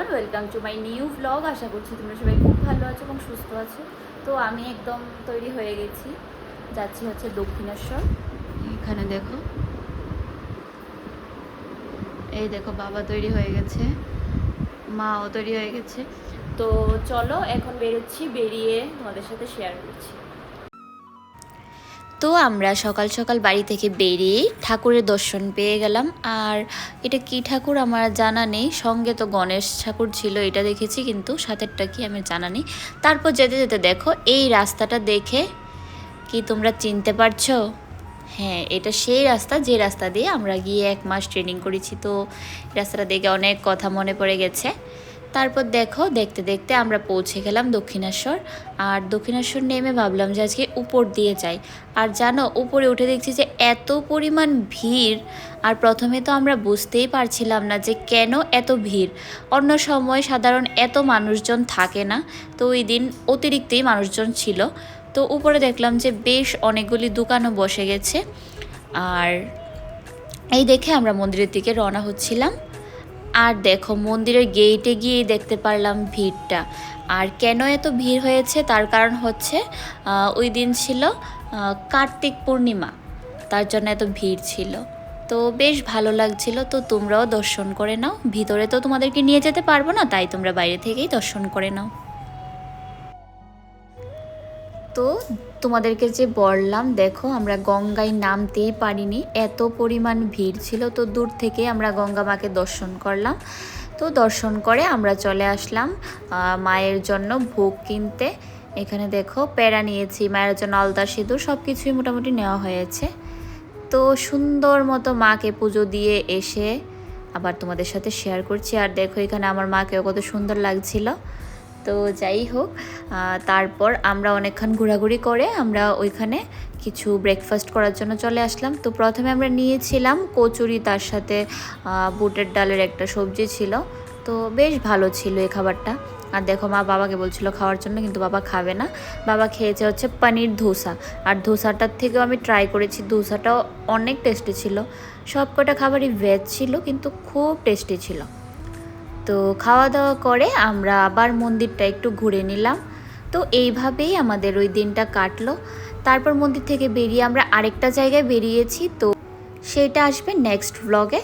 Everyone welcome to my new blog আশা করছি তোমরা সবাই খুব ভালো আছো এবং সুস্থ আছো। তো আমি একদম তৈরি হয়ে গেছি। যাচ্ছি হচ্ছে দক্ষিণেশ্বর। এখানে দেখো। এই দেখো, বাবা তৈরি হয়ে গেছে। মাও তৈরি হয়ে গেছে। তো চলো এখন বেরোচ্ছি, বেরিয়ে তোমাদের সাথে শেয়ার করছি। তো আমরা সকাল সকাল বাড়ি থেকে বেরিয়ে ঠাকুরের দর্শন পেয়ে গেলাম। আর এটা কি ঠাকুর আমার জানা নেই। সঙ্গে তো গণেশ ঠাকুর ছিল, এটা দেখেছি, কিন্তু সাথেরটা কি আমার জানা নেই। তারপর যেতে যেতে দেখো, এই রাস্তাটা দেখে কি তোমরা চিনতে পারছ? হ্যাঁ এটা সেই রাস্তা, যে রাস্তা দিয়ে আমরা গিয়ে এক মাস ট্রেনিং করেছি। তো রাস্তাটা দেখে অনেক কথা মনে পড়ে গেছে। তারপর দেখো, দেখতে দেখতে আমরা পৌঁছে গেলাম দক্ষিণেশ্বর। আর দক্ষিণেশ্বর নেমে ভাবলাম যে আজকে উপর দিয়ে যাই। আর জানো, উপরে উঠে দেখছি যে এত পরিমাণ ভিড়, আর প্রথমে তো আমরা বুঝতেই পারছিলাম না যে কেন এত ভিড়। অন্য সময় সাধারণ এত মানুষজন থাকে না, তো ওই দিন অতিরিক্তই মানুষজন ছিল। তো উপরে দেখলাম যে বেশ অনেকগুলি দোকানও বসে গেছে। আর এই দেখে আমরা মন্দিরের দিকে রওনা হচ্ছিলাম। আর দেখো, মন্দিরের গেইটে গিয়েই দেখতে পারলাম ভিড়টা। আর কেন এত ভিড় হয়েছে? তার কারণ হচ্ছে ওই দিন ছিল কার্তিক পূর্ণিমা। তার জন্য এত ভিড় ছিল। তো বেশ ভালো লাগছিল। তো তোমরাও দর্শন করে নাও। ভিতরে তো তোমাদেরকে নিয়ে যেতে পারব না, তাই তোমরা বাইরে থেকেই দর্শন করে নাও। তো তোমাদেরকে যে বললাম, দেখো আমরা গঙ্গায় নামতেই পারিনি। এত পরিমাণ ভিড় ছিল, তো দূর থেকে আমরা গঙ্গা মাকে দর্শন করলাম। তো দর্শন করে আমরা চলে আসলাম মায়ের জন্য ভোগ কিনতে। এখানে দেখো প্যারা নিয়েছি, মায়ের জন্য আলতা সিঁদুর সব কিছুই মোটামুটি নেওয়া হয়েছে। তো সুন্দর মতো মাকে পুজো দিয়ে এসে আবার তোমাদের সাথে শেয়ার করছি। আর দেখো এখানে আমার মাকেও কত সুন্দর লাগছিল। তো যাই হোক তারপর আমরা অনেকক্ষণ ঘোরাঘুরি করে আমরা ওইখানে কিছু ব্রেকফাস্ট করার জন্য চলে আসলাম। তো প্রথমে আমরা নিয়েছিলাম কচুরি, তার সাথে বুটের ডালের একটা সবজি ছিল। তো বেশ ভালো ছিল এই খাবারটা। আর দেখো মা বাবাকে বলছিল খাওয়ার জন্য, কিন্তু বাবা খাবে না। বাবা খেয়েছে হচ্ছে পনির ধোসা। আর ধোসাটার থেকেও আমি ট্রাই করেছি, ধোসাটাও অনেক টেস্টি ছিল। সব কটা খাবারই ভেজ ছিল, কিন্তু খুব টেস্টি ছিল। তো খাওয়া দাওয়া করে আমরা আবার মন্দিরটা একটু ঘুরে নিলাম। তো এইভাবেই আমাদের ওই দিনটা কাটলো। তারপর মন্দির থেকে বেরিয়ে আমরা আরেকটা জায়গায় বেরিয়েছি। তো সেটা আসবে নেক্সট ব্লগে